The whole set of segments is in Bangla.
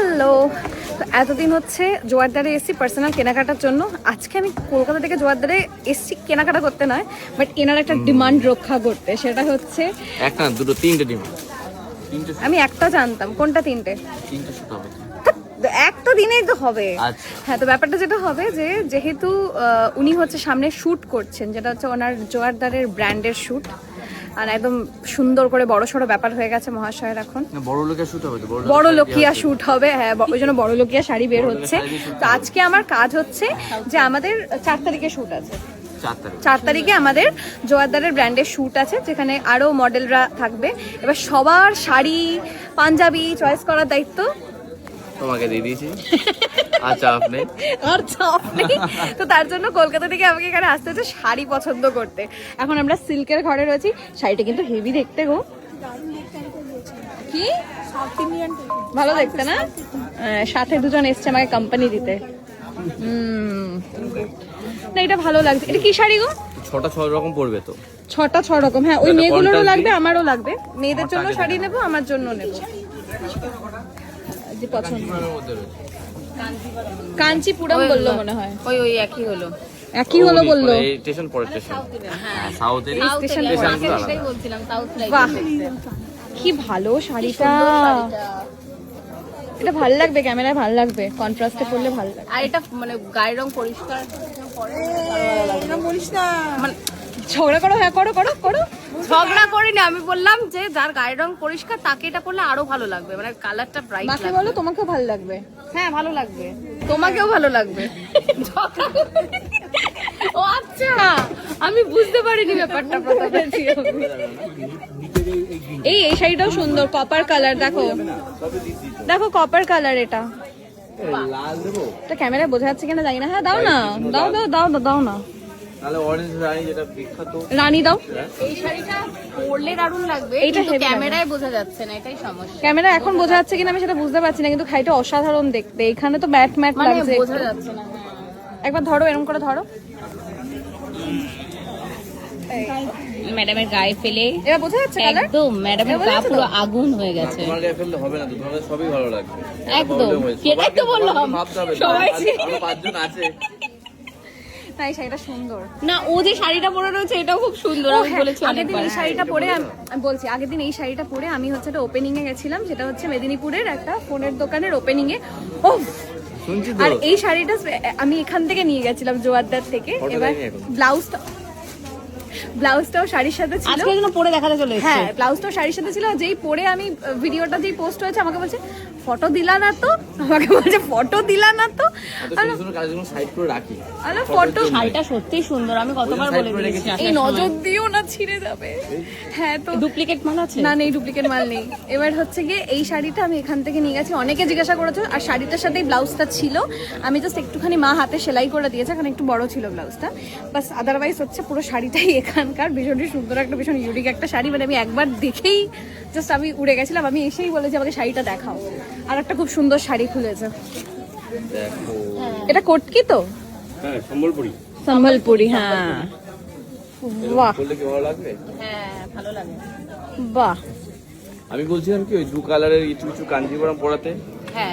হ্যালো। এতদিন হচ্ছে জোয়ারদারে এসছি পার্সোনাল কেনাকাটার জন্য। আজকে আমি কলকাতা থেকে জোয়ারদারে এসছি কেনাকাটা করতে নয় বাট এনার একটা ডিমান্ড রক্ষা করতে সেটা হচ্ছে একটা দুটো তিনটে ডিম তিনটে আমি একটা জানতাম কোনটা তিনটে? একটা দিনেই তো হবে। আচ্ছা। হ্যাঁ তো ব্যাপারটা যেটা হবে যে যেহেতু উনি হচ্ছে সামনে শ্যুট করছেন যেটা হচ্ছে ওনার জোয়ারদারের ব্র্যান্ডের শ্যুট আর একদম সুন্দর করে বড় সড়ো ব্যাপার হয়ে গেছে মহাশয়ের এখন। বড় লোকের শুট হবে বড় লোকিয়া শুট হবে হ্যাঁ ওই জন্য বড় লোকিয়া শাড়ি বের হচ্ছে। তো আজকে আমার কাজ হচ্ছে যে আমাদের চার তারিখে শুট আছে। চার চার তারিখে আমাদের জোয়ারদারের ব্র্যান্ডের শ্যুট আছে যেখানে আরও মডেলরা থাকবে। এবার সবার শাড়ি পাঞ্জাবি চয়েস করার দায়িত্ব তোমাকে দিয়ে দিয়েছি। আচ্ছা আপনি আর চাপ নেই। তো তার জন্য কলকাতা থেকে আমাকে এখানে আসতে হচ্ছে শাড়ি পছন্দ করতে। এখন আমরা সিল্কের ঘরে রয়েছি। শাড়িটা কিন্তু হেভি দেখতে গো। কি? ভালো দেখতে না? সাথে দুজন এসছে আমাকে কোম্পানি দিতে। হুম। না এটা ভালো লাগছে। এটা কি শাড়ি গো? ছটা ছয় রকম পড়বে তো। ছটা ছ রকম। হ্যাঁ ওই মেয়েগুলোরও লাগবে আমারও লাগবে। মেয়েদের জন্য শাড়ি নেব আমার জন্য নেব। যে পছন্দ। কাঞ্চিপুরম বলল মনে হয়। ওই ওই একই হলো। একই হলো বলল। স্টেশন পরের স্টেশন হ্যাঁ সাউথের স্টেশন বলছিলাম সাউথ কি ভালো শাড়িটা। এটা ভালো লাগবে ক্যামেরায় ভালো লাগবে। কন্ট্রাস্টে পরলে ভালো লাগবে। আর এটা মানে গায়ের রং পরিষ্কার। মানে ঝগড়া করো হ্যাঁ করো করো করো। ঝগড়া করিনি আমি বললাম যে যার গায়ের রং পরিষ্কার তাকে এটা পরলে আরও ভালো লাগবে মানে কালারটা ব্রাইট মাকে লাগবে। বলো তোমাকেও ভালো লাগবে। হ্যাঁ ভালো লাগবে। তোমাকেও ভালো লাগবে। ও আচ্ছা আমি বুঝতে পারিনি ব্যাপারটা প্রথমে। এই এই শাড়িটাও সুন্দর কপার কালার দেখো। দেখো কপার কালার এটা। লাল দেবো? এটা ক্যামেরায় বোঝা যাচ্ছে কিনা জানি না। হ্যাঁ দাও না দাও দাও দাও দাও দাও না। তাহলে অরেঞ্জ রানী যেটা বিখ্যাত। রানী দাও। এই শাড়িটা পরলে দারুণ লাগবে এইটা এইটা ক্যামেরায় বোঝা যাচ্ছে না এটাই সমস্যা। ক্যামেরা এখন বোঝা যাচ্ছে কিনা আমি সেটা বুঝতে পারছি না কিন্তু খাইটা অসাধারণ দেখতে। এখানে তো ম্যাট ম্যাট মানে লাগছে। বোঝা যাচ্ছে না হ্যাঁ। একবার ধরো এরকম করে ধরো। ম্যাডামের গায়ে ফেলে বোঝা যাচ্ছে কালার? একদম ম্যাডামের গা পুরো আগুন হয়ে গেছে। তোমার গায়ে ফেললে হবে না তো তোমাদের সবই ভালো লাগবে। একদম। সেটাই তো বললাম। সবাই পাঁচজন আছে। না এই শাড়িটা সুন্দর। না ও যে শাড়িটা পরে রয়েছে এটাও খুব সুন্দর আমি হ্যাঁ, বলেছি আগের দিন এই শাড়িটা পরে আমি বলছি আগের দিন এই শাড়িটা পরে আমি হচ্ছে একটা ওপেনিং এ গেছিলাম সেটা হচ্ছে মেদিনীপুরের একটা ফোনের দোকানের ওপেনিং এ। ও আর এই শাড়িটা আমি এখান থেকে নিয়ে গেছিলাম জোয়ারদার থেকে। এবার ব্লাউজটা ব্লাউজটাও শাড়ির সাথে ছিল। আজকে পরে দেখাতে চলে হ্যাঁ ব্লাউজটাও শাড়ির সাথে ছিল। যেই পরে আমি ভিডিওটা যেই পোস্ট হয়েছে আমাকে বলছে ফটো দিলা না তো? আমাকে বলছে ফটো দিলা না তো? রাখি। আরে ফটো শাড়িটা সত্যিই সুন্দর আমি কতবার বলে দিয়েছি এই নজর দিও না ছিঁড়ে যাবে। হ্যাঁ তো ডুপ্লিকেট মাল আছে? না নেই ডুপ্লিকেট মাল নেই। এবার হচ্ছে গিয়ে এই শাড়িটা আমি এখান থেকে নিয়ে গেছি। অনেকে জিজ্ঞাসা করেছে আর শাড়িটার সাথেই ব্লাউজটা ছিল? আমি জাস্ট একটুখানি মা হাতে সেলাই করে দিয়েছে কারণ একটু বড় ছিল ব্লাউজটা বাস আদারওয়াইজ হচ্ছে পুরো শাড়িটাই এখানকার। ভীষণই সুন্দর একটা ভীষণ ইউনিক একটা শাড়ি। মানে আমি একবার দেখেই জাস্ট আমি উড়ে গেছিলাম। আমি এসেই বলেছি আমাকে শাড়িটা দেখাও। আর একটা খুব সুন্দর শাড়ি খুলেছে। দেখো। এটা কটকি তো? হ্যাঁ সম্বলপুরি। সম্বলপুরি হ্যাঁ। বাহ। কি ভালো লাগবে? হ্যাঁ ভালো লাগে। বাহ। আমি বলছিলাম কি ওই দু কালারের কিছু কিছু কাঞ্জিপুরম পরাতে। হ্যাঁ।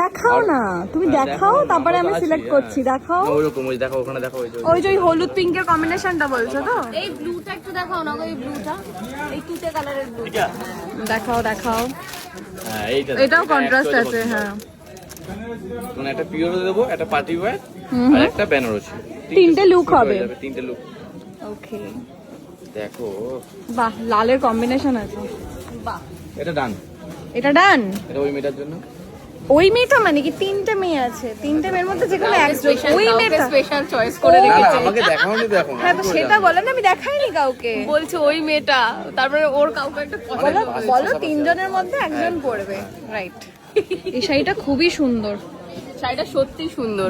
দেখাও না। তুমি দেখাও তারপরে আমার আমি সিলেক্ট হ্যাঁ। করছি দেখাও। না, ওইরকম ওই দেখো ওখানে দেখো ওই যে ওই যে ওই হলুদ পিঙ্কের কম্বিনেশনটা বলছো তো? এই ব্লুটা একটু দেখাও না এই ব্লুটা এই তুতে কালারের ব্লুটা দেখাও দেখাও। এইটা এটাও কন্ট্রাস্ট আছে হ্যাঁ। মানে একটা পিওর দেবো একটা পার্টি ওয়্যার আর একটা বেনারসি। তিনটে লুক হবে। তিনটে লুক ওকে দেখো। বাহ লালের কম্বিনেশন আছে। বাহ। এটা ডান এটা ডান এটা ওই মেয়েটার জন্য। ওই মেয়েটা মানে কি তিনটে মেয়ে আছে? তিনটে মেয়ের মধ্যে যে কোনো একজন। ওই মেয়েটা। স্পেশাল চয়েস করে না না রেখেছে আমাকে দেখাওনি দেখো হ্যাঁ তো সেটা বলেন আমি দেখাইনি কাউকে। বলছে ওই মেয়েটা তারপরে ওর কাউকে একটা বলো বলো তিনজনের মধ্যে একজন পড়বে। রাইট এই শাড়িটা খুবই সুন্দর। শাড়িটা সত্যি সুন্দর।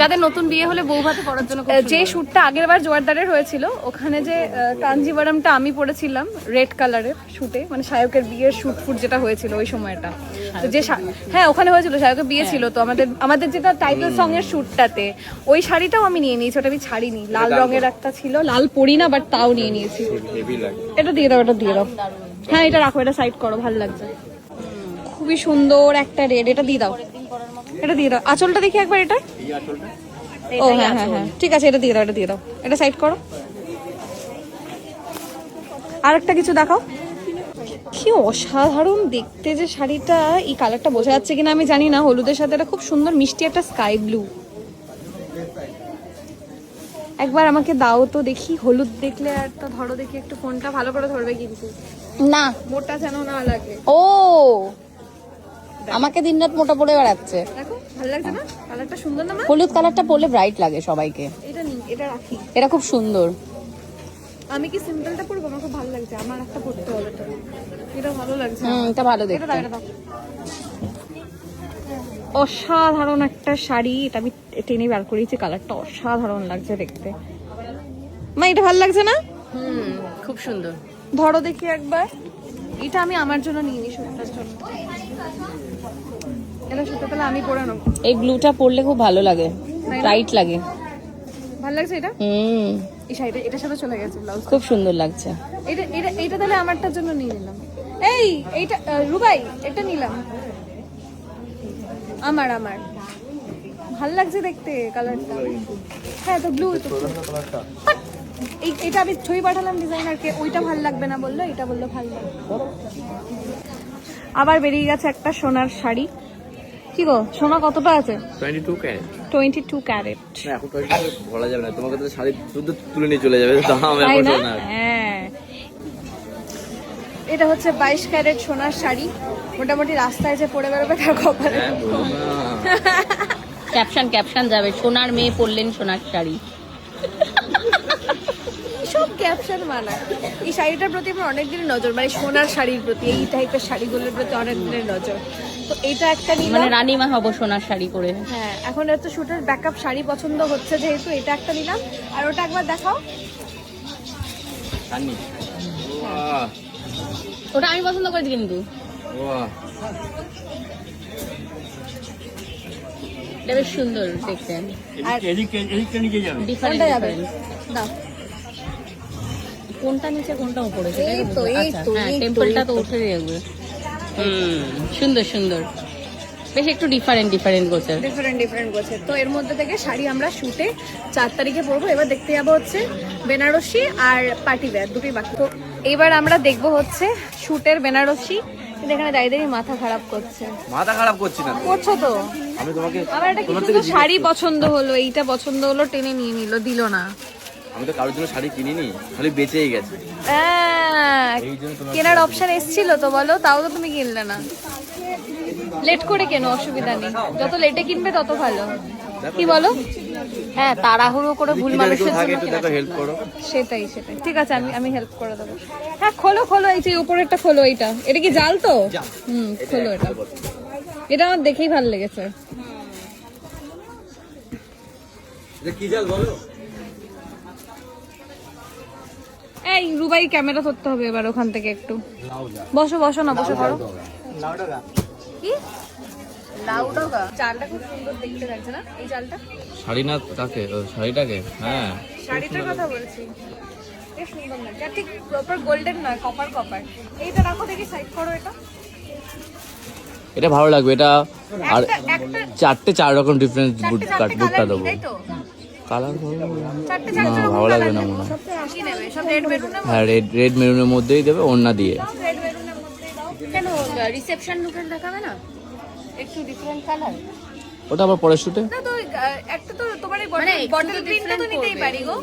যাদের নতুন বিয়ে হলে বউ ভাতে পরার জন্য যে শ্যুটটা আগের বার জোয়ারদারের হয়েছিল ওখানে যে কাঞ্জিভারামটা আমি পরেছিলাম রেড কালারের শ্যুটে মানে বিয়ের শ্যুট ফুট যেটা হয়েছিল ওই সময়টা। তো যে হ্যাঁ ওখানে হয়েছিল বিয়ে ছিল তো আমাদের আমাদের যেটা টাইটেল সং এর শ্যুটটাতে ওই শাড়িটাও আমি নিয়ে নিয়েছি ওটা আমি ছাড়িনি। লাল রঙের একটা ছিল লাল পরি না বাট তাও নিয়ে নিয়েছি। এটা দিয়ে দাও এটা দিয়ে দাও। হ্যাঁ এটা রাখো এটা সাইড করো ভালো লাগছে। খুবই সুন্দর একটা রেড এটা দিয়ে দাও। এটা দিয়ে দাও। আঁচলটা দেখি একবার এটা? ও হ্যাঁ হ্যাঁ হ্যাঁ। ঠিক আছে এটা দিয়ে দাও এটা দিয়ে দাও। এটা সাইড করো। আর একটা কিছু দেখাও। কি অসাধারণ দেখতে যে শাড়িটা। এই কালারটা বোঝা যাচ্ছে কিনা আমি জানি না। হলুদের সাথে এটা খুব সুন্দর মিষ্টি একটা স্কাই ব্লু। একবার আমাকে দাও তো দেখি। হলুদ দেখলে আর তো ধরো দেখি একটু ফোনটা ভালো করে ধরবে কিন্তু। না। মোটা যেন না লাগে। ও! আমাকে দিনরাত মোটা পড়ে বেড়াচ্ছে। দেখো ভালো লাগছে না? কালারটা সুন্দর না মা? হলুদ কালারটা পরলে ব্রাইট লাগে সবাইকে। এটা নি এটা রাখি। এটা খুব সুন্দর। আমি কি সিম্পলটা পরবো? আমার খুব ভালো লাগছে। আমার একটা পরতে হবে এটা। ভালো লাগছে। হুম এটা ভালো দেখতে। অসাধারণ একটা শাড়ি। এটা আমি টেনে বার করেছি কালারটা অসাধারণ লাগছে দেখতে। মা এটা ভালো লাগছে না? হুম খুব সুন্দর। ধরো দেখি একবার। এটা আমি আমার জন্য নিয়ে নি সুতার জন্য। এটা সুতো তাহলে আমি পরে নেব। এই ব্লুটা পরলে খুব ভালো লাগে না? লাগে। ভালো লাগছে এটা? হুম। এই শাড়িটা এটার সাথে চলে গেছে ব্লাউজ খুব সুন্দর লাগছে। এটা এটা এটা তাহলে আমারটার জন্য নিয়ে নিলাম। এই এইটা রুবাই এটা নিলাম। আমার আমার। ভালো লাগছে দেখতে কালারটা হ্যাঁ তো ব্লু তো। এই এটা আমি ছবি পাঠালাম ডিজাইনারকে ওইটা ভালো লাগবে না বলল এটা বলল ভালো লাগবে আবার বেরিয়ে গেছে একটা সোনার শাড়ি। কি গো সোনা কতটা আছে? Twenty two carat twenty two carat না এখন বলা যাবে না তোমাকে তো শাড়ি শুদ্ধ তুলে নিয়ে চলে যাবে দাম এখন হ্যাঁ। এটা হচ্ছে বাইশ ক্যারেট সোনার শাড়ি। মোটামুটি রাস্তায় যে পরে বেরোবে তার কপালে। ক্যাপশন ক্যাপশন যাবে সোনার মেয়ে পরলেন সোনার শাড়ি। সব ক্যাপশন মানা এই শাড়িটার প্রতি আমার অনেক দিনের নজর মানে সোনার শাড়ির প্রতি এই টাইপের শাড়িগুলোর প্রতি অনেক দিনের নজর। তো এটা একটা মানে নিলাম রানীমা হব সোনার শাড়ি পরে। হ্যাঁ এখন এত শুটের ব্যাকআপ শাড়ি পছন্দ হচ্ছে যেহেতু এটা একটা নিলাম। আর ওটা একবার দেখাও। ওটা আমি পছন্দ করেছি কিন্তু। এটা বেশ সুন্দর দেখতে। আর ডিফারেন্ট কোনটা যাবে। দাও। কোনটা নিচে কোনটা উপরে? সেটাই তো, আচ্ছা, হ্যাঁ টেম্পলটা তো। উঠে যাবে হুম সুন্দর সুন্দর। বেশ একটু ডিফারেন্ট ডিফারেন্ট করছে ডিফারেন্ট ডিফারেন্ট বলছে তো এর মধ্যে থেকে শাড়ি আমরা শুটে চার তারিখে পরবো। এবার দেখতে যাব হচ্ছে বেনারসি আর পার্টি ওয়্যার দুটোই বাকি। তো এবার আমরা দেখব হচ্ছে শুটের বেনারসি। এখানে দাঁড়িয়ে দাঁড়িয়ে মাথা খারাপ করছে। মাথা খারাপ করছি না। করছ তো? আমি তোমাকে আমার একটা কিছু শাড়ি পছন্দ হলো এইটা পছন্দ হলো টেনে নিয়ে নিল দিল না। আমি তো কারোর জন্য শাড়ি কিনিনি খালি বেঁচেই গেছে। তোমার কেনার অপশন এসেছিল তো বলো তাও তো তুমি কিনলে না। লেট করে কেন অসুবিধা নেই। যত লেটে কিনবে তত ভালো। কি বলো? হ্যাঁ তাড়াহুড়ো করে ভুল মানুষের জন্য হেল্প করো। সেটাই সেটাই। ঠিক আছে আমি আমি হেল্প করে দেবো। হ্যাঁ খোলো খোলো এই যে উপরেরটা খোলো এইটা। এটা কি জাল তো? হুম খোলো এটা। এটা আমার দেখেই ভালো লেগেছে। কি জাল বলো? এই রুবাই ক্যামেরা ধরতে হবে এবার ওখান থেকে একটু। বসো বসো না বসো করো কি? লাউডগা। চালটা খুব সুন্দর দেখতে লাগছে না? এই চালটা? শাড়ি না কাকে শাড়িটাকে হ্যাঁ। শাড়িটার কথা বলছি। বেশ সুন্দর লাগছে। ঠিক প্রপার গোল্ডেন নয় কপার কপার এইটা রাখো দেখি সাইড করো এটা। এটা ভালো লাগবে এটা আর চারটে চার রকম ডিফারেন্স বুট কাট বুটটা দেবো। কালার না। ভালো লাগবে না মনে হয়। রেড হ্যাঁ রেড রেড মেরুনের মধ্যেই দেবে ওড়না দিয়ে। রেড বেলুনের মধ্যেই দাও। কেন রিসেপশন লুকের দেখাবে না? একটু ডিফারেন্ট কালার ওটা আবার পরের শুটে না তো একটা তো তোমার এই মানে বটল গ্রিনটা তো নিতেই পারি গো।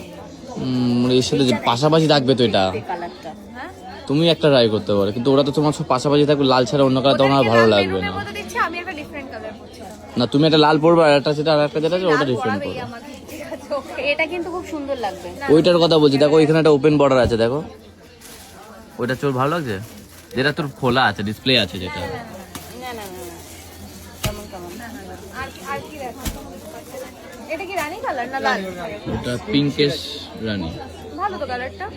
এর সাথে যে পাশাপাশি থাকবে তো এটা? হ্যাঁ? তুমি একটা ট্রাই করতে পারো কিন্তু ওরা তো তোমার সব পাশাপাশি থাকবে লাল ছাড়া অন্য কালার তখন আর ভালো লাগবে না। না তুমি একটা লাল পরবে আর একটা সেটা আর একটা যেটা আছে ওটা ডিফারেন্ট পরাবেই করো আমাকে ঠিক আছে ওকে এটা কিন্তু খুব সুন্দর লাগবে। ওইটার কথা বলছি দেখো এখানে একটা ওপেন বর্ডার আছে দেখো। ওইটা চোর ভালো লাগছে? যেটা তোর খোলা আছে ডিসপ্লে আছে যেটা। না না না না। কেমন কেমন? আর আর কি দেখো? এটা কি রানী কালার না লাল? ওটা পিঙ্কেশ রানী। ভালো তো কালারটা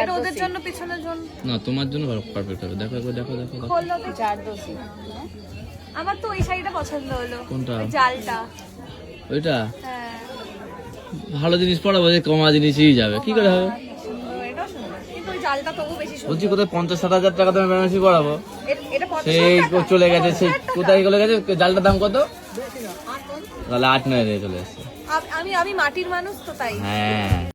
এটা ওদের জন্য পিছনের জন্য। না তোমার জন্য পারফেক্ট হবে। দেখো একবার দেখো দেখো দেখো। খোলো তো। জারদোসি। আমার তো ওই শাড়িটা পছন্দ হলো। কোনটা? জালটা। ওইটা? হ্যাঁ ভালো জিনিস পড়াবো যে কমা জিনিসই যাবে। কি করে হবে? বলছি কোথায় পঞ্চাশ ষাট হাজার টাকা দামে বেনারসি পঞ্চাশ সেই চলে গেছে সেই কোথায় চলে গেছে? জালটার দাম কত? তাহলে আট নয় চলে এসছে। আমি আমি মাটির মানুষ তো তাই। হ্যাঁ।